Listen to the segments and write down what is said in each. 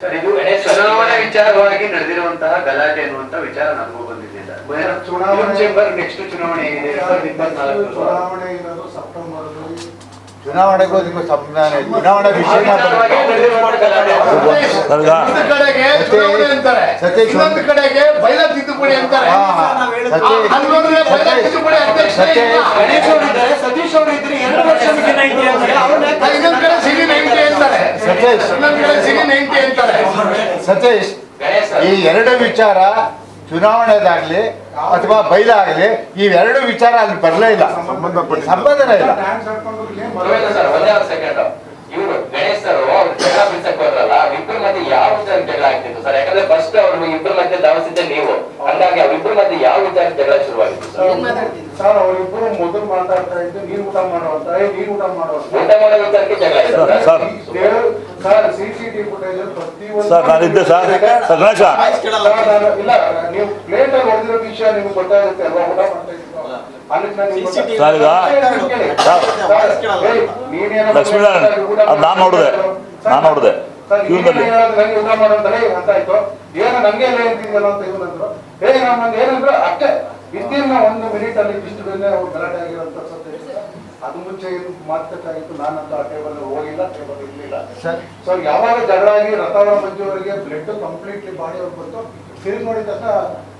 Sir ಇದು ಚುನಾವಣೆ ವಿಚಾರವಾಗಿ ನಡೆದಿರುವಂತಹ ಗಲಾಟೆ ಅನ್ನುವಂತ ವಿಚಾರ ನಮಗೂ ಬಂದಿದ್ದಿಲ್ಲ ಚುನಾವಣೆ- ಚೇಂಬರ್ ನೆಕ್ಸ್ಟ್ ಚುನಾವಣೆ ಚುನಾವಣೆ ಇರೋದು ಸೆಪ್ಟೆಂಬರ್ ಚುನಾವಣೆಗೂ ಇದಕ್ಕೂ ಸಂಬಂಧ ಚುನಾವಣೆ ವಿಷಯ ಒಂದು ಕಡೆಗೆ ಸತೀಶ್ ಇನ್ನೊಂದು ಕಡೆಗೆ ಬೈಲ ತಿದ್ದುಪಡಿ ಅಂತಾರೆ. ಸತೀಶ್. ಅವರು ಇದ್ರೆ ಎರಡು ವರ್ಷ ಮಿಗಿನ ಐತಿ ಅಂತಾರೆ. ಅವ್ರನ್ನ ಆ, ಇನ್ನೊಂದು ಕಡೆ ಸಿಗಿ ನೈಂಟಿ ಅಂತಾರೆ ಸತೀಶ್. ಇನ್ನೊಂದು ಕಡೆ ಸಿಗಿ ನೈಂಟಿ ಅಂತಾರೆ ಸತೀಶ್ ಗಣೇಶ್ ಈ ಎರಡು ವಿಚಾರ ಚುನಾವಣೆದಾಗ್ಲಿ ಅಥವಾ ಬೈಲ ಆಗ್ಲಿ ಇವೆರಡು ವಿಚಾರ ಅಲ್ಲಿ ಬರಲೇ ಇಲ್ಲ. ಸಂಬಂಧನೇ ಇಲ್ಲ. ಇವರು ಗಣೇಶ್ ಸರ್ ಅವ್ರು ಜಗಳ ಬಿಡ್ಸಕ್ ಹೋದ್ರಲ್ಲ ಇಬ್ಬರ ಮಧ್ಯೆ ಯಾವ ವಿಚಾರ ಜಗಳ ಆಗ್ತಿತ್ತು ಸರ್? ಯಾಕಂದ್ರೆ ಫಸ್ಟ್ ಅವರು ಇಬ್ಬರ ಮಧ್ಯೆ ಧಾವಿಸಿದ್ದೆ ನೀವು. ಹಂಗಾಗಿ ಅವ್ರಿಬ್ಬರ ಮಧ್ಯೆ ಯಾವ ವಿಚಾರ ಜಗಳ ಶುರುವಾಗಿತ್ತು ಸರ್? ಸರ್ ಅವರಿಬ್ಬರು ಮೊದಲು ಮಾತಾಡ್ತಾ ಇದ್ದು ನೀರು ಊಟ ಮಾಡೋ ಅಂತ ಏ ನೀನ್ ಊಟ ಮಾಡುವಂತ ಅಂತ. ಊಟ ಮಾಡೋ ವಿಚಾರಕ್ಕೆ ಜಗಳ ಆಯ್ತು ಸರ್, ನಾನಿದ್ದೆ ಸರ್ ಸರ್. ಗಣೇಶ. ಸರ್, ಇಲ್ಲ ನೀವು ಪ್ಲೇಟ್ ಅಲ್ಲಿ ವಿಷಯ ನಿಮ್ಗೆ ಗೊತ್ತಾಗುತ್ತೆ ಅಲ್ವಾ? ಊಟ ಮಾಡ್ತಾ ಇದ್ದೀವಿ ಅಲ್ಲಿ. ನಾನು ಈಗ- ಲಕ್ಷ್ಮೀನಾರಾಯಣ ಅದು ನೋಡಿದೆ. ನಾನು ನೋಡಿದೆ. ನಾನು ಏನಂದ್ರು ಅಷ್ಟೇ. ಒಂದು ಮಿನಿಟ್ ಅಲ್ಲಿ ಇಷ್ಟು ಬೆಲೆ ಅವ್ರು ಗಲಾಟೆ ಆಗಿರೋ ಅದು ಮುಂಚೆ ಏನು ಮಾತುಕತೆ ನಾನಂತ ಆ ಟೇಬಲ್ ಹೋಗಿಲ್ಲ ಟೇಬಲ್ ಇರಲಿಲ್ಲ. ಸರ್. ಸೊ ಯಾವಾಗ ಜಗಳ ಆಗಿ ರಥವರ ಮಂಜು ಅವರಿಗೆ ಬ್ಲಡ್ ಕಂಪ್ಲೀಟ್ಲಿ ಬಾಡಿ ಅವ್ರು ಬಂತು. ತಿರುಗಿ ನೋಡಿದ ತಕ್ಷಣ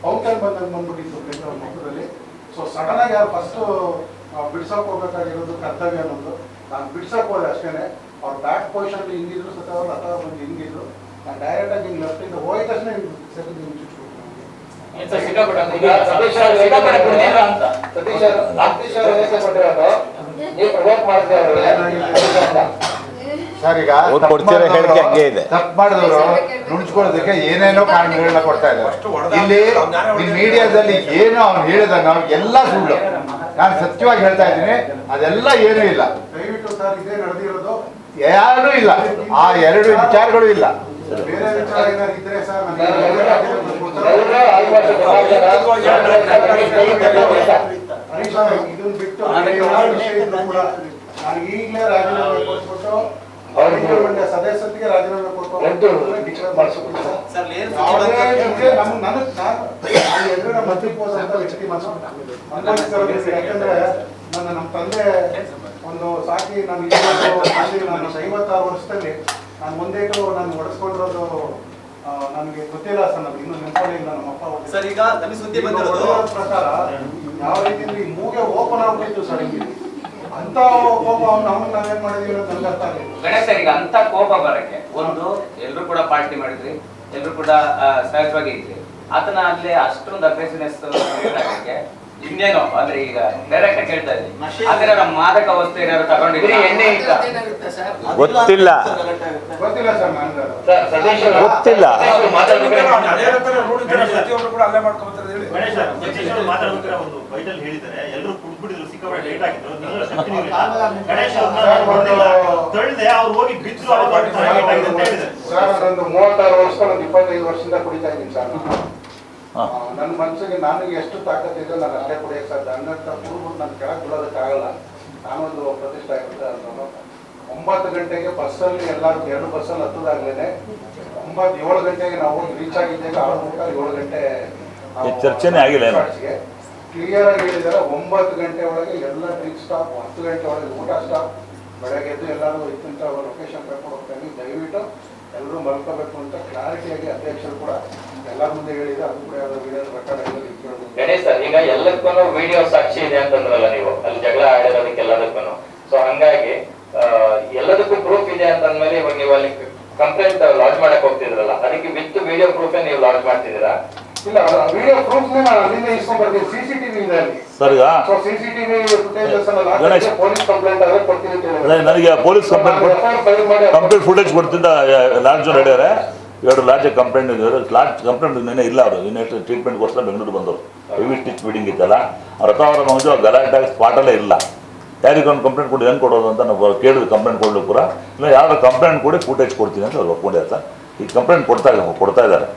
ಫೌಂಟೈನ್ ಬಂದಂಗೆ ಬಂದ್ಬಿಟ್ಟಿತ್ತು ಬ್ಲಡ್ ಅವ್ರ ಮುಖದಲ್ಲಿ. ಸೊ ಸಡನ್ ಆಗಿ ಯಾರು ಫಸ್ಟ್ ಬಿಡ್ಸಕ್ ಹೋಗ್ಬೇಕಾಗಿರೋದು ಕರ್ತವ್ಯ ಅನ್ನೋದು ನಾನು ಬಿಡ್ಸಕ್ ಹೋದೆ ಅಷ್ಟೇನೆ. ಅವ್ರ ಬ್ಯಾಕ್ ಪೊಸಿಷನ್ ಹಿಂಗಿದ್ರು ಸತ ಅವ್ರು ರಥವರ ಮಂಜು ಹಿಂಗಿದ್ರು. ನಾನು ಡೈರೆಕ್ಟ್ ಆಗಿ ಹಿಂಗೆ ಲೆಫ್ಟ್ ಇಂದ ಹೋಗಿದ ತಕ್ಷಣ ಸೆಕೆಂಡ್ ಹಿಂಗೆ ಈಗ ಸತೀಶ್ ಅಂತ. ಸತೀಶ್ ಸರ್ ಈಗ ಓದ್ ಕೊಡ್ತೀರ ಹೇಳಿಕೆ ಹಂಗೆ ಇದೆ. ತಪ್ಪು ಮಾಡಿದವರು ನುಣುಚ್ಕೊಳ್ಳೋದಕ್ಕೆ ಏನೇನೋ ಕಾರಣಗಳನ್ನ ಕೊಡ್ತಾ ಇದ್ದಾರೆ ಇಲ್ಲಿ ಈ ಮೀಡಿಯಾದಲ್ಲಿ ಏನೋ ಅವ್ನು ನಾವು ಎಲ್ಲ ಸುಳ್ಳು ನಾನು ಸತ್ಯವಾಗಿ ಹೇಳ್ತಾ ಇದ್ದೀನಿ ಅದೆಲ್ಲ ಏನೂ ಇಲ್ಲ ಯಾರು ಸರ್ ಇದೇ ನಡೆದಿರೋದು ಯಾರೂ ಇಲ್ಲ ಆ ಎರಡು ವಿಚಾರಗಳು ಇಲ್ಲ ಬೇರೆ ವಿಚಾರ ಏನಾದ್ರು ಇದ್ರೆ ಸರ್ ಇದನ್ನ ಬಿಟ್ಟು ನಾನು ಈಗಲೇ ರಾಜೀನಾಮೆ ಕೊಟ್ಬಿಟ್ಟು ಮಂಡ್ಯ ರಾಜೀನಾಮೆ ಡಿಕ್ಲೇರ್ ಮಾಡಿಸ್ಬಿಟ್ಟು ಹೋದಂತ ವ್ಯಕ್ತಿ ಯಾಕಂದ್ರೆ ನನ್ನ ನಮ್ಮ ತಂದೆ ಒಂದು ಸಾಕಿ ನಾನು ಐವತ್ತಾರು ವರ್ಷದಲ್ಲಿ ನಾನು ಮುಂದೇಟು ನಾನು ಒಡಿಸ್ಕೊಂಡಿರೋದು ನನಗೆ ಗೊತ್ತಿಲ್ಲ ಸರ್ ನಮ್ಗೆ ಇನ್ನೂ ನೆನಪಲ್ಲೇ ಇಲ್ಲ ನಮ್ಮ ಅಪ್ಪ. ಸರ್ ಈಗ ನಮಗೆ ಸುದ್ದಿ ಬಂದಿರೋದು. ಪ್ರಕಾರ ಯಾವ ರೀತಿ ಅಂದ್ರೆ ಈ ಮೂಗೆ ಓಪನ್ ಆಗ್ಬಿಟ್ಟಿತ್ತು ಸರ್ ಹಿಂಗೆ ಅಂತ ಕೋಪ ಅವ್ನು ಅವ್ನು ನಾವೇನ್ ಮಾಡಿದೀವಿ ಅನ್ನೋದು ಅರ್ಥ ಆಗಿಲ್ಲ ಗಣೇಶ್ ಸರ್ ಈಗ ಅಂತ ಕೋಪ ಬರಕ್ಕೆ ಒಂದು ಎಲ್ಲರೂ ಕೂಡ ಪಾರ್ಟಿ ಮಾಡಿದ್ರಿ ಎಲ್ಲರೂ ಕೂಡ ಸಹಜವಾಗಿ ಇದ್ರಿ. ಆತನ ಅಲ್ಲಿ ಅಷ್ಟೊಂದು ಅಗ್ರೆಸಿವ್ನೆಸ್ ಇನ್ನೇನು ಅಂದ್ರೆ ಈಗ ಡೈರೆಕ್ಟ್ ಕೇಳ್ತಾ ಇದ್ದೀನಿ. ಅದ್ರ ಮಾದಕ ವಸ್ತು ಏನಾದ್ರು ತಗೊಂಡಿದ್ರಿ? ಎಣ್ಣೆ ಇಲ್ಲ ಗೊತ್ತಿಲ್ಲ. ಗೊತ್ತಿಲ್ಲ ಸರ್ ನನಗೆ ಗೊತ್ತಿಲ್ಲ. ಗಣೇಶ ಮಾತಾಡ್ಬೇಕಾದ್ರೆ ಒಂದು ಬೈಟಲ್ಲಿ ಹೇಳಿದ್ದಾರೆ. ಎಲ್ಲರೂ ಸರ್ ನಾನೊಂದು ಮೂವತ್ತಾರು ವರ್ಷ ಒಂದು ಇಪ್ಪತ್ತೈದು ವರ್ಷದಿಂದ ಕುಡಿತಾ ಇದ್ದೀನಿ ಸರ್ ನನ್ನ ಮನಸ್ಸಿಗೆ ನನಗೆ ಎಷ್ಟು ತಾಕತ್ತಿದೆ ನಾನು ಅಷ್ಟೇ ಕುಡಿಯಕ್ಕೆ ಸಾಧ್ಯ. ಹಂಗಂತ ಕುಡಿದ್ಬಿಟ್ಟು ನಾನು ಕೆಳಗೆ ಬಿಡೋದಕ್ಕಾಗಲ್ಲ ನಾನೊಂದು ಪ್ರತಿಷ್ಠೆ ಅಂತವನು ಒಂಬತ್ತು ಗಂಟೆಗೆ ಬಸ್ಸಲ್ಲಿ ಎಲ್ಲರೂ ಎರಡು ಬಸ್ಸಲ್ಲಿ ಹತ್ತದಾಗ್ಲೇನೆ ಒಂಬತ್ತು ಏಳು ಗಂಟೆಗೆ ನಾವು ಹೋಗಿ ರೀಚ್ ಆಗಿದ್ದಾಗ ಆರು ಮುಖ ಏಳು ಗಂಟೆ ಚರ್ಚೆನೇ ಆಗಿಲ್ಲ ಏನು? ಕ್ಲಿಯರ್ ಆಗಿ ಹೇಳಿದಾರೆ, ಒಂಬತ್ತು ಗಂಟೆ ಒಳಗೆ ಎಲ್ಲ ಡ್ರಿಂಕ್ ಸ್ಟಾಪ್ ಹತ್ತು ಗಂಟೆ ಒಳಗೆ ಊಟ ಸ್ಟಾಪ್ ಬೆಳಗ್ಗೆ ಎದ್ದು ಎಲ್ಲರೂ ಇತ್ತಂತ ಲೊಕೇಶನ್ ಕರ್ಕೊಂಡು ಹೋಗ್ತಾನೆ ದಯವಿಟ್ಟು ಎಲ್ಲರೂ ಮಲ್ಕೋಬೇಕು ಅಂತ ಕ್ಲಾರಿಟಿಯಾಗಿ ಅಧ್ಯಕ್ಷರು ಕೂಡ ಎಲ್ಲ ಮುಂದೆ ಹೇಳಿದ್ರೆ. ಅದು ಕೂಡ ಯಾವ್ದೋ ವಿಡಿಯೋ ರೆಕಾರ್ಡ್ ಸರ್, ಈಗ ಎಲ್ಲದಕ್ಕೂ ವಿಡಿಯೋ ಸಾಕ್ಷಿ ಇದೆ ಅಂತಂದ್ರಲ್ಲ ನೀವು? ಅಲ್ಲಿ ಜಗಳ ಆಡಿರೋದಕ್ಕೆ ಎಲ್ಲದಕ್ಕೂ ಸೊ ಹಂಗಾಗಿ ಎಲ್ಲದಕ್ಕೂ ಪ್ರೂಫ್ ಇದೆ ಅಂತಂದ್ಮೇಲೆ ಇವಾಗ ನೀವು ಅಲ್ಲಿ ಕಂಪ್ಲೇಂಟ್ ಲಾಂಚ್ ಮಾಡಕ್ ಹೋಗ್ತಿದ್ರಲ್ಲ, ಅದಕ್ಕೆ ವಿತ್ ವಿಡಿಯೋ ಪ್ರೂಫ್ ನೀವು ಲಾಂಚ್ ಮಾಡ್ತಿದ್ದೀರಾ? ಇಲ್ಲ ವಿಡಿಯೋ ಪ್ರೂಫ್ ನಾನು ಅಲ್ಲಿಂದ ಇಸ್ಕೊಂಡ್ ಬರ್ತೀನಿ. ಸಿ ಸಿ ಇದೆ ಅಲ್ಲಿ. ಸರ್ ಈಗ? So C C TV footages Ganesh. Police complaint ಆದ್ರೆ ಕೊಡ್ತೀನಿ ಅಂತ ಹೇಳಿದ್ರು. ಅದೇ ನನಗೆ ಪೊಲೀಸ್ ಕಂಪ್ಲೇಂಟ್ ಕೊಟ್ಟು FIR ಫೈಲ್ ಮಾಡಿ. ಕಂಪ್ಲೇಂಟ್ ಫುಟೇಜ್ ಕೊಡ್ತಿದ್ದ ಲಾಡ್ಜ್ ಎರಡು ಲಾಡ್ಜ್ ಕಂಪ್ಲೇಂಟ್ ಇದ್ದಾರೆ ಲಾಡ್ಜ್ ಕಂಪ್ಲೇಂಟ್ ನಿನ್ನೆ ಇಲ್ಲ ಅವರು ನಿನ್ನೆ ಟ್ರೀಟ್ಮೆಂಟ್ ಕೋಸ್ಕರ ಬೆಂಗಳೂರು ಬಂದರು ಹೆವಿ ಸ್ಟಿಚ್ ಬೀಡಿಂಗ್ ಇತ್ತಲ್ಲ. ರಥವರ ಮಂಜು ಗಲಾಟೆ ಸ್ಪಾಟಲ್ಲೇ ಇಲ್ಲ. ಯಾರಿಗೆ ಒಂದು ಕಂಪ್ಲೇಂಟ್ ಕೊಡಿ ಹೆಂಗೆ ಕೊಡೋದು ಅಂತ ನಾವು ಕೇಳಿದ್ವಿ ಕಂಪ್ಲೇಂಟ್ ಕೊಡ್ಲು ಕೂಡ. ಇಲ್ಲ ಯಾರು ಕಂಪ್ಲೇಂಟ್ ಕೊಡಿ ಫುಟೇಜ್ ಕೊಡ್ತೀನಿ ಅಂತ ಅವ್ರು ಒಪ್ಕೊಂಡಿರ್ತಾರೆ ಈ ಕಂಪ್ಲೇಂಟ್ ಕೊಡ್ತಾ ಕೊಡ್ತಾ ಇದ್ದಾರೆ.